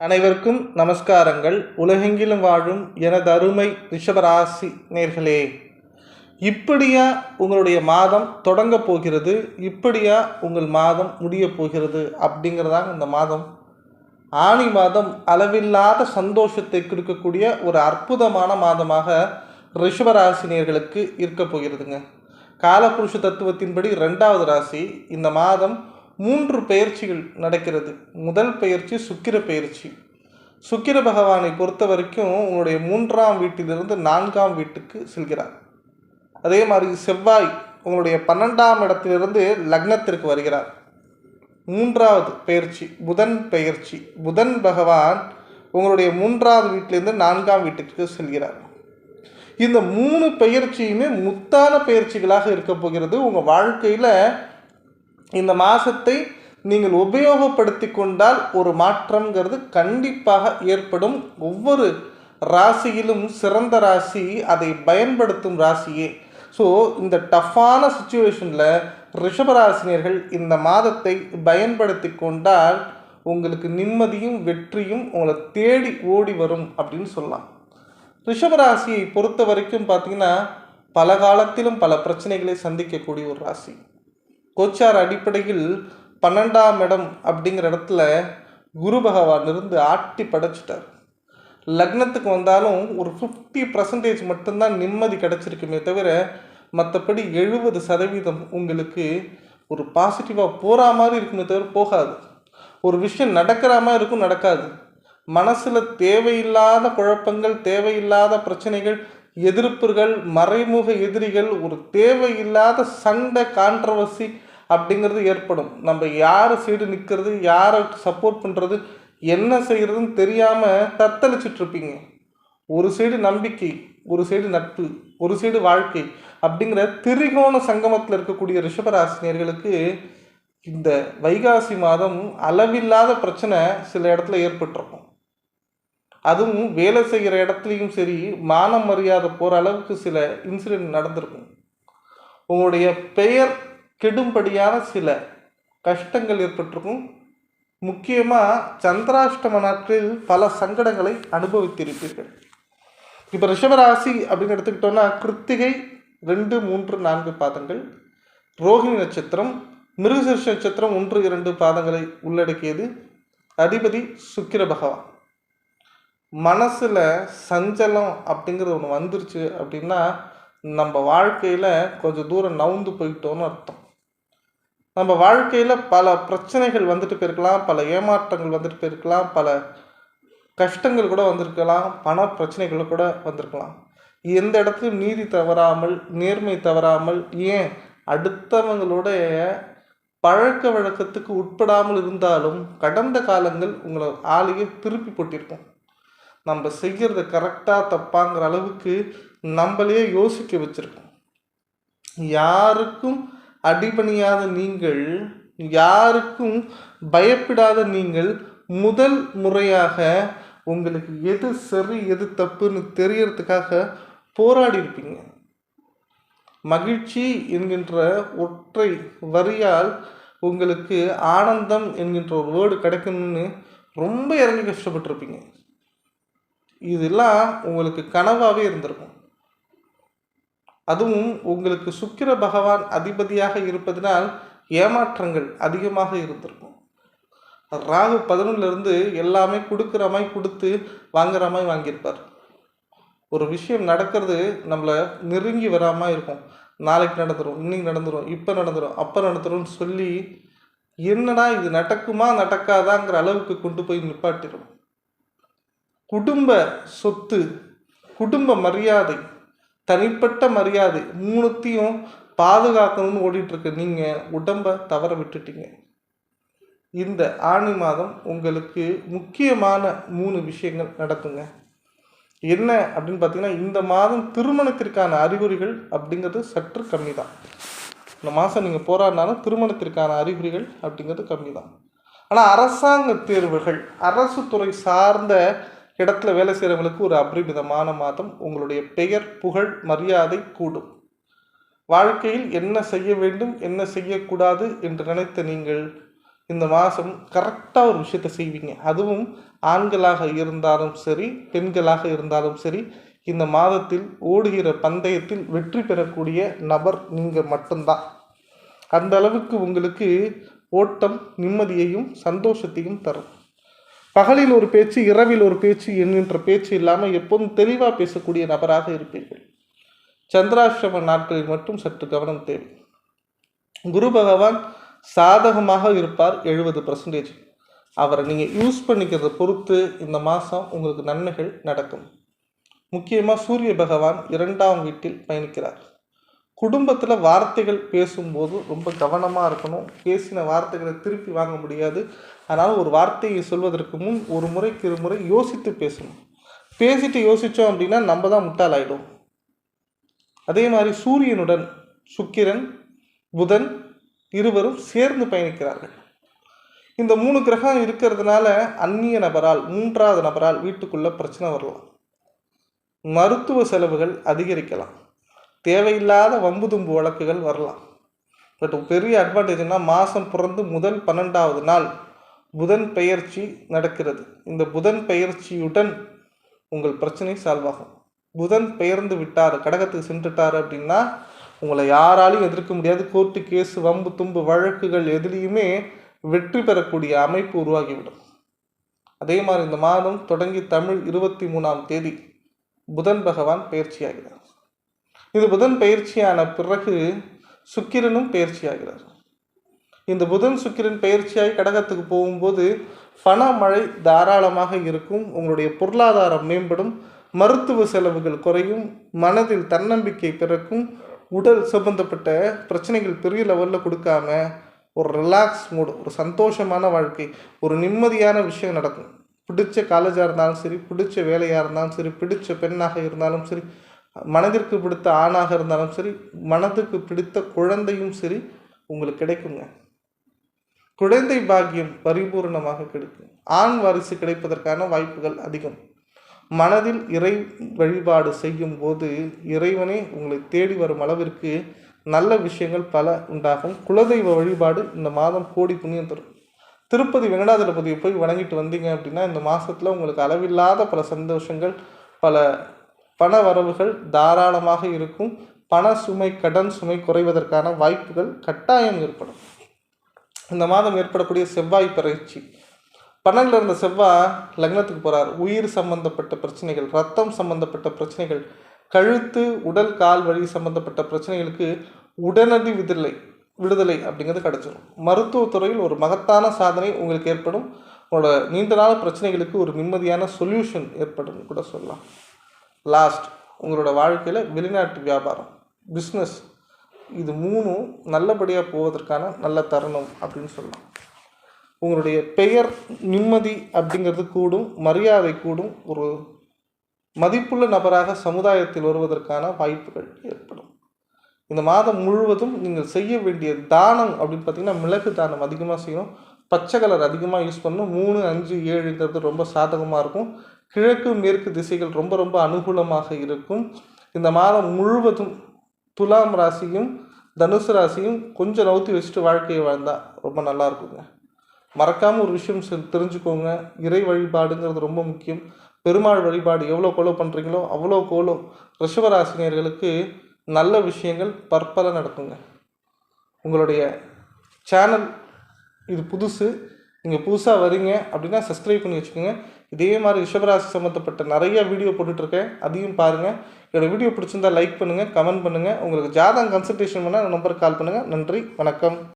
அனைவருக்கும் நமஸ்காரங்கள். உலகெங்கிலும் வாழும் எனது அருமை ரிஷபராசி நேர்களே இப்படியா உங்களுடைய மாதம் தொடங்க போகிறது? இப்படியா உங்கள் மாதம் முடிய போகிறது? அப்படிங்கிறதாங்க இந்த மாதம். ஆணி மாதம் அளவில்லாத சந்தோஷத்தை கொடுக்கக்கூடிய ஒரு அற்புதமான மாதமாக ரிஷபராசினியர்களுக்கு இருக்க போகிறதுங்க. காலபுருஷ தத்துவத்தின்படி ரெண்டாவது ராசி. இந்த மாதம் மூன்று பயிற்சிகள் நடக்கிறது. முதல் பயிற்சி சுக்கிர பயிற்சி சுக்கிர பகவானை பொறுத்த வரைக்கும் உங்களுடைய மூன்றாம் வீட்டிலிருந்து நான்காம் வீட்டுக்கு செல்கிறார். அதே மாதிரி செவ்வாய் உங்களுடைய பன்னெண்டாம் இடத்திலிருந்து லக்னத்திற்கு வருகிறார். மூன்றாவது பயிற்சி புதன் பயிற்சி புதன் பகவான் உங்களுடைய மூன்றாவது வீட்டிலிருந்து நான்காம் வீட்டுக்கு செல்கிறார். இந்த மூணு பயிற்சியுமே முத்தான பயிற்சிகளாக இருக்க போகிறது. உங்கள் வாழ்க்கையில் இந்த மாதத்தை நீங்கள் உபயோகப்படுத்தி கொண்டால் ஒரு மாற்றங்கிறது கண்டிப்பாக ஏற்படும். ஒவ்வொரு ராசியிலும் சிறந்த ராசி அதை பயன்படுத்தும் ராசியே. ஸோ இந்த டஃப்பான சுச்சுவேஷனில் ரிஷபராசினியர்கள் இந்த மாதத்தை பயன்படுத்தி கொண்டால் உங்களுக்கு நிம்மதியும் வெற்றியும் உங்களை தேடி ஓடி வரும் அப்படின்னு சொல்லலாம். ரிஷபராசியை பொறுத்த வரைக்கும் பார்த்தீங்கன்னா பல காலத்திலும் பல பிரச்சனைகளை சந்திக்கக்கூடிய ஒரு ராசி. கோச்சார் அடிப்படையில் பன்னெண்டாம் இடம் அப்படிங்கிற இடத்துல குரு பகவான் இருந்து ஆட்டி படைச்சிட்டார். லக்னத்துக்கு வந்தாலும் ஒரு ஃபிஃப்டி பர்சன்டேஜ் மட்டும்தான் நிம்மதி கிடச்சிருக்குமே தவிர மற்றபடி எழுபது சதவீதம் உங்களுக்கு ஒரு பாசிட்டிவாக போகிற மாதிரி இருக்குமே தவிர போகாது. ஒரு விஷயம் நடக்கிற மாதிரி இருக்கும் நடக்காது. மனசில் தேவையில்லாத குழப்பங்கள் தேவையில்லாத பிரச்சனைகள் எதிர்ப்புகள் மறைமுக எதிரிகள் ஒரு தேவையில்லாத சண்டை கான்ட்ரவர்சி அப்படிங்கிறது ஏற்படும். நம்ம யார் சைடு நிற்கிறது யாரை சப்போர்ட் பண்ணுறது என்ன செய்கிறதுன்னு தெரியாமல் தத்தளிச்சிட்ருப்பீங்க ஒரு சைடு நம்பிக்கை ஒரு சைடு நட்பு ஒரு சைடு வாழ்க்கை அப்படிங்கிற திரிகோண சங்கமத்தில் இருக்கக்கூடிய ரிஷபராசினியர்களுக்கு இந்த வைகாசி மாதம் அளவில்லாத பிரச்சனை சில இடத்துல ஏற்பட்டிருக்கும். அதுவும் வேலை செய்கிற இடத்துலையும் சரி மானம் மரியாதை போகிற அளவுக்கு சில இன்சிடென்ட் நடந்திருக்கும். உங்களுடைய பெயர் கெடும்படியான சில கஷ்டங்கள் ஏற்பட்டிருக்கும். முக்கியமாக சந்திராஷ்டம நாட்களில் பல சங்கடங்களை அனுபவித்திருப்பீர்கள். இப்போ ரிஷபராசி அப்படின்னு எடுத்துக்கிட்டோன்னா கிருத்திகை ரெண்டு மூன்று நான்கு பாதங்கள் ரோஹிணி நட்சத்திரம் மிருகசிஷ நட்சத்திரம் ஒன்று இரண்டு பாதங்களை உள்ளடக்கியது. அதிபதி சுக்கிர பகவான். மனசில் சஞ்சலம் அப்படிங்கிறது ஒன்று வந்துருச்சு அப்படின்னா நம்ம வாழ்க்கையில் கொஞ்சம் தூரம் நவுந்து போயிட்டோன்னு அர்த்தம். நம்ம வாழ்க்கையில் பல பிரச்சனைகள் வந்துட்டு போயிருக்கலாம் பல ஏமாற்றங்கள் வந்துட்டு போயிருக்கலாம் பல கஷ்டங்கள் கூட வந்திருக்கலாம் பண பிரச்சனைகள் கூட வந்திருக்கலாம். எந்த இடத்துலையும் நீதி தவறாமல் நேர்மை தவறாமல் ஏன் அடுத்தவங்களுடைய பழக்க வழக்கத்துக்கு உட்படாமல் இருந்தாலும் கடந்த காலங்கள் உங்களை ஆளையே திருப்பி போட்டிருக்கும். நம்ம செய்கிறது கரெக்டாக தப்பாங்கிற அளவுக்கு நம்மளையே யோசிக்க வச்சுருக்கோம். யாருக்கும் அடிபணியாத நீங்கள் யாருக்கும் பயப்படாத நீங்கள் முதல் முறையாக உங்களுக்கு எது சரி எது தப்புன்னு தெரியறதுக்காக போராடி இருப்பீங்க. மகிழ்ச்சி என்கின்ற ஒற்றை வரியால் உங்களுக்கு ஆனந்தம் என்கின்ற ஒரு வேர்டு கிடைக்கணும்னு ரொம்ப இறங்கி கஷ்டப்பட்டிருப்பீங்க. இதெல்லாம் உங்களுக்கு கனவாகவே இருந்திருக்கும். அதுவும் உங்களுக்கு சுக்கிர பகவான் அதிபதியாக இருப்பதனால் ஏமாற்றங்கள் அதிகமாக இருந்திருக்கும். ராகு பதினொன்றுலேருந்து எல்லாமே கொடுக்குற மாதிரி கொடுத்து வாங்குற மாதிரி வாங்கியிருப்பார். ஒரு விஷயம் நடக்கிறது நம்மளை நெருங்கி வராமல் இருக்கும். நாளைக்கு நடந்துடும் இன்னைக்கு நடந்துடும் இப்போ நடந்துடும் அப்போ நடந்துரும்னு சொல்லி என்னடா இது நடக்குமா நடக்காதாங்கிற அளவுக்கு கொண்டு போய் நிப்பாட்டிடும் குடும்ப சொத்து குடும்ப மரியாதை தனிப்பட்ட மரியாதை மூணுத்தையும் பாதுகாக்கணும்னு ஓடிட்டுருக்கு. நீங்கள் உடம்பை தவற விட்டுட்டீங்க. இந்த ஆணி மாதம் உங்களுக்கு முக்கியமான மூணு விஷயங்கள் நடக்குங்க. என்ன அப்படின்னு பார்த்தீங்கன்னா இந்த மாதம் திருமணத்திற்கான அறிகுறிகள் அப்படிங்கிறது சற்று கம்மி தான் இந்த மாதம் நீங்கள் போராடினாலும் திருமணத்திற்கான அறிகுறிகள் அப்படிங்கிறது கம்மி தான் ஆனால் அரசாங்க தேர்வுகள் அரசு துறை சார்ந்த இடத்துல வேலை செய்கிறவங்களுக்கு ஒரு அபரிமிதமான மாதம். உங்களுடைய பெயர் புகழ் மரியாதை கூடும். வாழ்க்கையில் என்ன செய்ய வேண்டும் என்ன செய்யக்கூடாது என்று நினைத்த நீங்கள் இந்த மாதம் கரெக்டாக ஒரு விஷயத்தை செய்வீங்க. அதுவும் ஆண்களாக இருந்தாலும் சரி பெண்களாக இருந்தாலும் சரி இந்த மாதத்தில் ஓடுகிற பந்தயத்தில் வெற்றி பெறக்கூடிய நபர் நீங்கள் மட்டும்தான். அந்த அளவுக்கு உங்களுக்கு ஓட்டம் நிம்மதியையும் சந்தோஷத்தையும் தரும். பகலில் ஒரு பேச்சு இரவில் ஒரு பேச்சு என்கின்ற பேச்சு இல்லாமல் எப்போதும் தெளிவாக பேசக்கூடிய நபராக இருப்பீர்கள். சந்திராஷ்டம நாட்களில் மட்டும் சற்று கவனம் தேவை. குரு பகவான் சாதகமாக இருப்பார் எழுபது பர்சன்டேஜ் அவரை நீங்கள் யூஸ் பண்ணிக்கிறத பொறுத்து இந்த மாதம் உங்களுக்கு நன்மைகள் நடக்கும். முக்கியமாக சூரிய பகவான் இரண்டாம் வீட்டில் பயணிக்கிறார். குடும்பத்தில் வார்த்தைகள் பேசும்போது ரொம்ப கவனமாக இருக்கணும். பேசின வார்த்தைகளை திருப்பி வாங்க முடியாது. அதனால் ஒரு வார்த்தையை சொல்வதற்கு முன் ஒரு முறைக்கு இரு முறை யோசித்து பேசணும். பேசிட்டு யோசித்தோம் அப்படின்னா நம்ம தான் முட்டாளாயிடும் அதே மாதிரி சூரியனுடன் சுக்கிரன் புதன் இருவரும் சேர்ந்து பயணிக்கிறார்கள். இந்த மூணு கிரகம் இருக்கிறதுனால அந்நிய நபரால் மூன்றாவது நபரால் வீட்டுக்குள்ளே பிரச்சனை வரலாம். மருத்துவ செலவுகள் அதிகரிக்கலாம். தேவையில்லாத வம்பு தும்பு வழக்குகள் வரலாம். பட் பெரிய அட்வான்டேஜ்னா மாதம் பிறந்து முதல் பன்னெண்டாவது நாள் புதன் பெயர்ச்சி நடக்கிறது. இந்த புதன் பெயர்ச்சியுடன் உங்கள் பிரச்சனை சால்வ் ஆகும். புதன் பெயர்ந்து விட்டார் கடகத்துக்கு சென்றுட்டார் அப்படின்னா உங்களை யாராலையும் எதிர்க்க முடியாது. கோர்ட்டு கேஸ் வம்பு தும்பு வழக்குகள் எதுலேயுமே வெற்றி பெறக்கூடிய அமைப்பு உருவாகிவிடும். அதே மாதிரி இந்த மாதம் தொடங்கி தமிழ் இருபத்தி மூணாம் தேதி புதன் பகவான் பயிற்சியாகிறார் இது புதன் பயிற்சியான பிறகு சுக்கிரனும் பயிற்சியாகிறார். இந்த புதன் சுக்கிரன் பயிற்சியாகி கடகத்துக்கு போகும்போது பண மழை தாராளமாக இருக்கும். உங்களுடைய பொருளாதாரம் மேம்படும். மருத்துவ செலவுகள் குறையும். மனதில் தன்னம்பிக்கை பிறக்கும். உடல் சம்பந்தப்பட்ட பிரச்சனைகள் பெரிய லெவலில் கொடுக்காம ஒரு ரிலாக்ஸ் மூடு ஒரு சந்தோஷமான வாழ்க்கை ஒரு நிம்மதியான விஷயம் நடக்கும். பிடிச்ச காலேஜாக இருந்தாலும் சரி பிடிச்ச வேலையாக இருந்தாலும் சரி பிடிச்ச பெண்ணாக இருந்தாலும் சரி மனதிற்கு பிடித்த ஆணாக இருந்தாலும் சரி மனதுக்கு பிடித்த குழந்தையும் சரி உங்களுக்கு கிடைக்குங்க. குழந்தை பாக்கியம் பரிபூர்ணமாக கிடைக்கும். ஆண் வாரிசு கிடைப்பதற்கான வாய்ப்புகள் அதிகம். மனதில் இறை வழிபாடு செய்யும் போது இறைவனே உங்களை தேடி வரும் அளவிற்கு நல்ல விஷயங்கள் பல உண்டாகும். குலதெய்வ வழிபாடு இந்த மாதம் கோடி புண்ணியம் தரும். திருப்பதி வெங்கடாதலபதியை போய் வணங்கிட்டு வந்தீங்க அப்படின்னா இந்த மாதத்தில் உங்களுக்கு அளவில்லாத பல சந்தோஷங்கள் பல பண வரவுகள் தாராளமாக இருக்கும். பண சுமை கடன் சுமை குறைவதற்கான வாய்ப்புகள் கட்டாயம் ஏற்படும். இந்த மாதம் ஏற்படக்கூடிய செவ்வாய் பயிற்சி. பன்னெண்டில் இருந்த செவ்வாய் லக்னத்துக்கு போகிறார் உயிர் சம்பந்தப்பட்ட பிரச்சனைகள் ரத்தம் சம்பந்தப்பட்ட பிரச்சனைகள் கழுத்து உடல் கால் வழி சம்பந்தப்பட்ட பிரச்சனைகளுக்கு உடனடி விடுதலை விடுதலை அப்படிங்கிறது கிடச்சிடும் மருத்துவத்துறையில் ஒரு மகத்தான சாதனை உங்களுக்கு ஏற்படும். உங்களோட நீண்ட நாள் பிரச்சனைகளுக்கு ஒரு நிம்மதியான சொல்யூஷன் ஏற்படும் கூட சொல்லலாம். லாஸ்ட் உங்களோட வாழ்க்கையில் வெளிநாட்டு வியாபாரம் பிஸ்னஸ் இது மூணும் நல்லபடியாக போவதற்கான நல்ல தருணம் அப்படின்னு சொல்லலாம். உங்களுடைய பெயர் நிம்மதி அப்படிங்கிறது கூடும் மரியாதை கூடும் ஒரு மதிப்புள்ள நபராக சமுதாயத்தில் வருவதற்கான வாய்ப்புகள் ஏற்படும். இந்த மாதம் முழுவதும் நீங்கள் செய்ய வேண்டிய தானம் அப்படின்னு பார்த்தீங்கன்னா மிளகு தானம் அதிகமாக செய்யணும். பச்சை கலர் அதிகமாக யூஸ் பண்ணணும். மூணு அஞ்சு ஏழுங்கிறது ரொம்ப சாதகமாக இருக்கும். கிழக்கு மேற்கு திசைகள் ரொம்ப ரொம்ப அனுகூலமாக இருக்கும். இந்த மாதம் முழுவதும் துலாம் ராசியும் தனுசு ராசியும் கொஞ்சம் நவுத்தி வச்சுட்டு வாழ்க்கையை வாழ்ந்தால் ரொம்ப நல்லா இருக்குங்க. மறக்காமல் ஒரு விஷயம் தெரிஞ்சுக்கோங்க. இறை வழிபாடுங்கிறது ரொம்ப முக்கியம். பெருமாள் வழிபாடு எவ்வளோ கோலோ பண்ணுறீங்களோ அவ்வளோ கோலோ ரிஷபராசினியர்களுக்கு நல்ல விஷயங்கள் பற்பல நடக்குங்க. உங்களுடைய சேனல் இது புதுசு. நீங்கள் புதுசாக வரீங்க அப்படின்னா சப்ஸ்கிரைப் பண்ணி வச்சுக்கோங்க. இதே மாதிரி ரிஷபராசி சம்மந்தப்பட்ட நிறைய வீடியோ போட்டுட்ருக்கேன் அதையும் பாருங்கள் என்னோடய வீடியோ பிடிச்சிருந்தால் லைக் பண்ணுங்கள் கமெண்ட் பண்ணுங்கள் உங்களுக்கு ஜாதகம் கன்சல்டேஷன் பண்ணால் நம்பருக்கு கால் பண்ணுங்கள் நன்றி வணக்கம்.